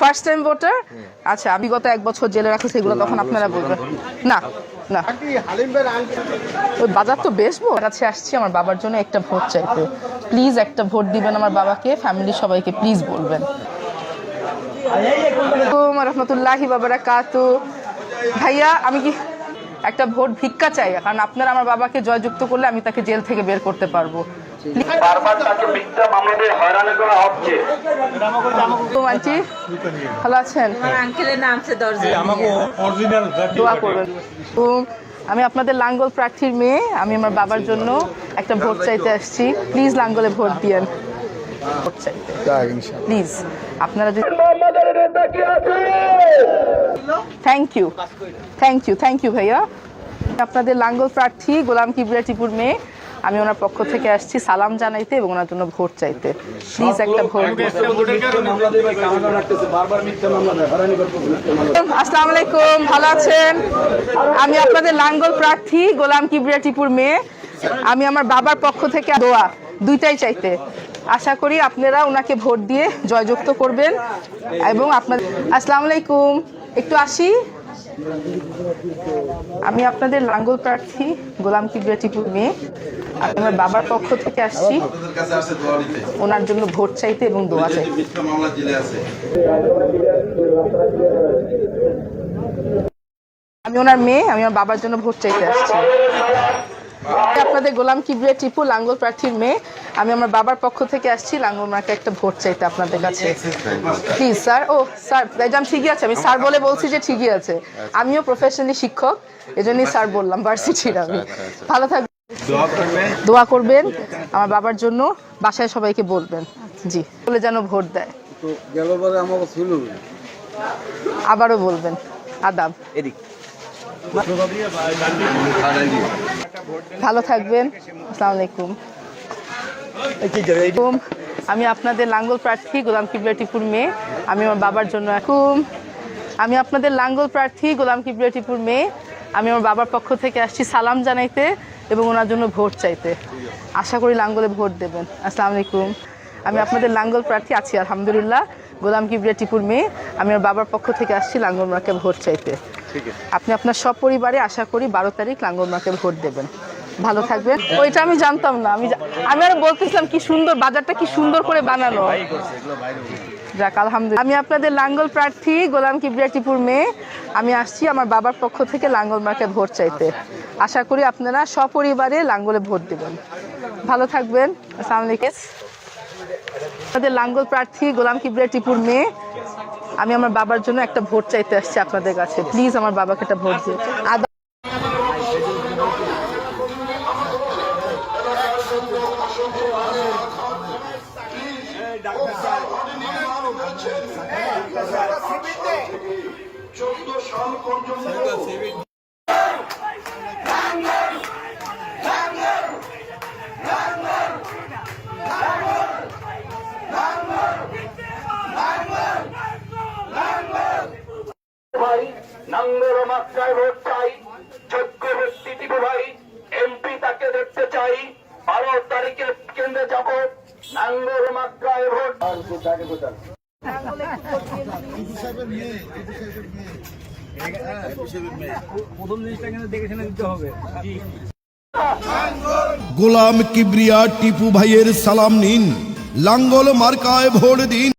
First time voter আচ্ছা আমি গত এক বছর জেলে রাখো সেগুলো তখন আপনারা বলবেন। না না। ওই বাজার তো বেসবো কাছে আসছি আমার বাবার জন্য একটা ভোট চাইতে। প্লিজ একটা ভোট দিবেন আমার বাবাকে ফ্যামিলি সবাইকে প্লিজ বলবেন। রহমতুল্লাহি বাবারা কাতু ভাইয়া আমি কি একটা ভোট ভিক্ষা চাই কারণ আপনারা আমার বাবাকে জয়যুক্ত করলে আমি তাকে জেল থেকে বের করতে পারব। বারবার তাকে মিথ্যা মামলাতে হয়রানি করা হচ্ছে। তো আন্টি ভালো আছেন? আমার আঙ্কেলের নাম আছে দরজা। দোয়া করবেন। তো আমি আপনাদের লাঙ্গল প্রার্থীর মেয়ে আমি আমার বাবার জন্য একটা ভোট চাইতে আসছি। প্লিজ লাঙ্গলে ভোট দিয়েন। ভোট চাইতে প্লিজ আপনারা যদি thank you thank you thank you ভাইয়া। আপনাদের লাঙ্গল প্রার্থী গোলাম কিবরিয়া টিপুর মেয়ে। আমি ওনার পক্ষ থেকে আসছি সালাম জানাইতে এবং ওনার জন্য ভোট চাইতে। প্লিজ একটা ভোট আসসালামু আলাইকুম ভালো আছেন? আমি আপনাদের লাঙ্গল প্রার্থী গোলাম কিবরিয়া টিপুর মেয়ে। আমি আমার বাবার পক্ষ থেকে দোয়া দুইটাই চাইতে। আশা করি আপনারা ওনাকে ভোট দিয়ে জয়যুক্ত করবেন এবং আপনাদের আসসালামু আলাইকুম। একটু আসি। আমি আপনাদের লাঙ্গল প্রার্থী, গোলাম কিবরিয়া মেয়ে। আমি আমার বাবার পক্ষ থেকে আসছি। ওনার জন্য ভোট চাইতে এবং দোয়া চাইতে। আমি ওনার মেয়ে, আমি আমার বাবার জন্য ভোট চাইতে আসছি। আপনাদের গোলাম কিবরিয়া টিপু লাঙ্গল প্রার্থীর মেয়ে। আমি আমার বাবার পক্ষ থেকে আসছি। লাঙ্গল মার্কে একটা ভোট চাইতে আপনাদের কাছে। প্লিজ স্যার ও স্যার একদম ঠিকই আছে। আমি স্যার বলে বলছি যে ঠিকই আছে। আমিও প্রফেশনালি শিক্ষক। এজন্যই স্যার বললাম ভার্সিটির আমি। ভালো থাকবেন। দোয়া করবেন। আমার বাবার জন্য। বাসায় সবাইকে বলবেন। জি। বলে যেন ভোট দেয়। আবারও বলবেন। আদাব। ভালো থাকবেন। আসসালামু আলাইকুম। আমি আপনাদের লাঙ্গল প্রার্থী গোলাম কিবরিয়া টিপুর মেয়ে। আমি আমার বাবার জন্য এখন আমি আপনাদের লাঙ্গল প্রার্থী গোলাম কিবরিয়া টিপুর মেয়ে। আমি আমার বাবার পক্ষ থেকে আসছি সালাম জানাইতে এবং ওনার জন্য ভোট চাইতে। আশা করি লাঙ্গলে ভোট দেবেন। আসসালামু আলাইকুম। আমি আপনাদের লাঙ্গল প্রার্থী আছি, আলহামদুলিল্লাহ, গোলাম কিবরিয়া টিপুর মেয়ে। আমি আমার বাবার পক্ষ থেকে আসছি লাঙ্গল মার্কে ভোট চাইতে। আপনি আপনার সব পরিবারে আশা করি বারো তারিখ লাঙ্গল মার্কে ভোট দেবেন। ভালো থাকবেন। ওইটা আমি জানতাম না। আমি আমি আরও বলতেছিলাম কি সুন্দর বাজারটা কি সুন্দর করে বানানো যাক আলহামদুলিল্লাহ। আমি আপনাদের লাঙ্গল প্রার্থী গোলাম কিবরিয়া টিপুর মেয়ে। আমি আসছি আমার বাবার পক্ষ থেকে লাঙ্গল মার্কে ভোট চাইতে। আশা করি আপনারা সপরিবারে লাঙ্গলে ভোট দেবেন। ভালো থাকবেন। আসসালামু আলাইকুম। আপনাদের লাঙ্গল প্রার্থী গোলাম কিবরিয়া টিপুর মেয়ে। আমি আমার বাবার জন্য একটা ভোট চাইতে আসছি আপনাদের কাছে প্লিজ আমার বাবাকে একটা ভোট দিন সাল ভাই মাত্রায় ভোট চাই, যোগ্য ব্যক্তি টিপু ভাই এমপি তাকে দেখতে চাই। বারো তারিখে কেন্দ্রে যাব, নাঙ্গল মাত্রায় ভোট। গোলাম কিবরিয়া টিপু ভাইয়ের সালাম নিন। লাঙ্গল মার্কায় ভোট দিন।